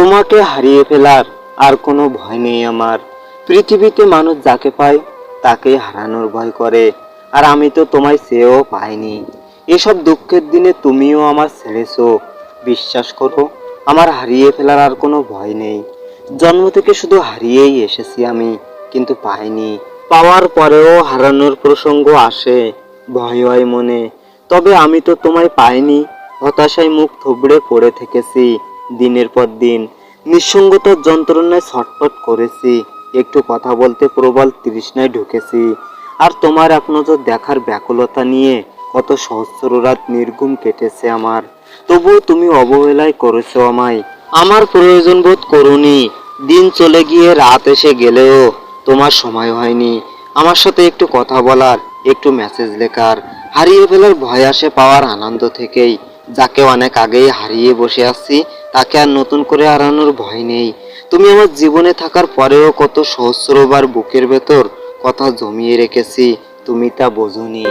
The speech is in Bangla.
তোমাকে হারিয়ে ফেলার আর কোনো ভয় নেই আমার। পৃথিবীতে মানুষ যাকে পায় তাকে হারানোর ভয় করে। আর আমি তো তোমায় চেয়েও পাইনি। এসব দুঃখের দিনে তুমিও আমার ছেড়েছো। বিশ্বাস করো, আমার হারিয়ে ফেলার আর কোনো ভয় নেই। জন্ম থেকে শুধু হারিয়েই এসেছি আমি, কিন্তু পাইনি। পাওয়ার পরেও হারানোর প্রসঙ্গ আসে, ভয় হয় মনে। তবে আমি তো তোমায় পাইনি, হতাশায় মুখ থুবড়ে পড়ে থেকেছি। দিনের পর দিন নিঃসঙ্গতার যন্ত্রণায় ছটফট করেছি। একটু কথা বলতে প্রবল তৃষ্ণায় ঢুকেছি। আর তোমার এক দেখার ব্যাকুলতা নিয়ে কত সহস্র রাত নির্ঘুম কেটেছে আমার। তবুও তুমি অবহেলায় করেছ আমায়। আমার প্রয়োজন বোধ করুনি। দিন চলে গিয়ে রাত এসে গেলেও তোমার সময় হয়নি। আমার সাথে একটু কথা বলার, একটু মেসেজ লেখার, হারিয়ে ফেলার ভয় আসে পাওয়ার আনন্দ থেকেই, যাকে অনেক আগেই হারিয়ে বসে আছি তাকে আর নতুন করে হারানোর ভয় নেই। তুমি আমার জীবনে থাকার পরেও কত সহস্রবার বুকের ভেতর কথা জমিয়ে রেখেছি, তুমি তা বোঝনি।